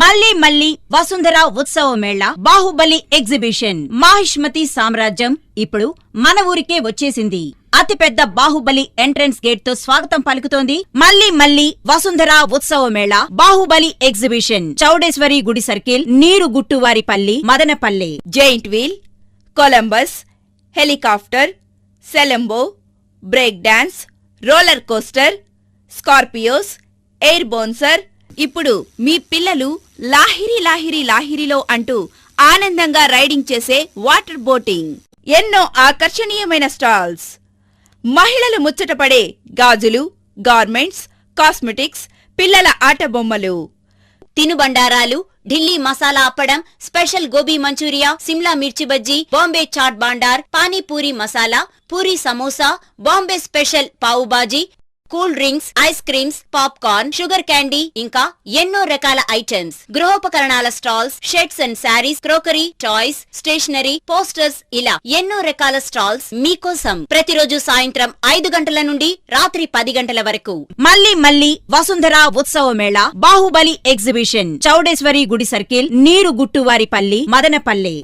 మళ్ళీ మళ్ళీ వసుంధర ఉత్సవ మేళ బాహుబలి ఎగ్జిబిషన్. మాహిష్మతి సామ్రాజ్యం ఇప్పుడు మన ఊరికే వచ్చేసింది. అతిపెద్ద బాహుబలి ఎంట్రన్స్ గేట్తో స్వాగతం పలుకుతోంది. మళ్ళీ మళ్ళీ వసుంధర ఉత్సవ మేళ బాహుబలి ఎగ్జిబిషన్. చౌడేశ్వరి గుడి సర్కిల్ నీరు Guttuvaripalli Madanapalli. Giant wheel Columbus helicopter సెలంబో break dance roller coaster scorpios air bouncer ఇప్పుడు మీ పిల్లలు లాహిరి లాహిరి లాహిరిలో అంటూ ఆనందంగా రైడింగ్ చేసే వాటర్ బోటింగ్. ఎన్నో ఆకర్షణీయమైన స్టాల్స్. మహిళలు ముచ్చటపడే గాజులు గార్మెంట్స్ కాస్మెటిక్స్ పిల్లల ఆట బొమ్మలు. తినుబండారాలు ఢిల్లీ మసాలా అప్పడం special gobi Manchuria Shimla mirchi bajji Bombay chaat బాండార్ panipuri masala puri samosa Bombay special pav bhaji cool drinks ice creams popcorn sugar candy ఇంకా ఎన్నో రకాల items. గృహోపకరణాల stalls shirts and saris crockery toys stationery posters ఇలా ఎన్నో రకాల స్టాల్స్ మీకోసం ప్రతిరోజు సాయంత్రం ఐదు గంటల నుండి రాత్రి పది గంటల వరకు. మళ్ళీ మళ్ళీ వసుంధర ఉత్సవ మేళ బాహుబలి ఎగ్జిబిషన్ చౌడేశ్వరి గుడి సర్కిల్ నీరు గుట్టువారిపల్లి మదనపల్లి.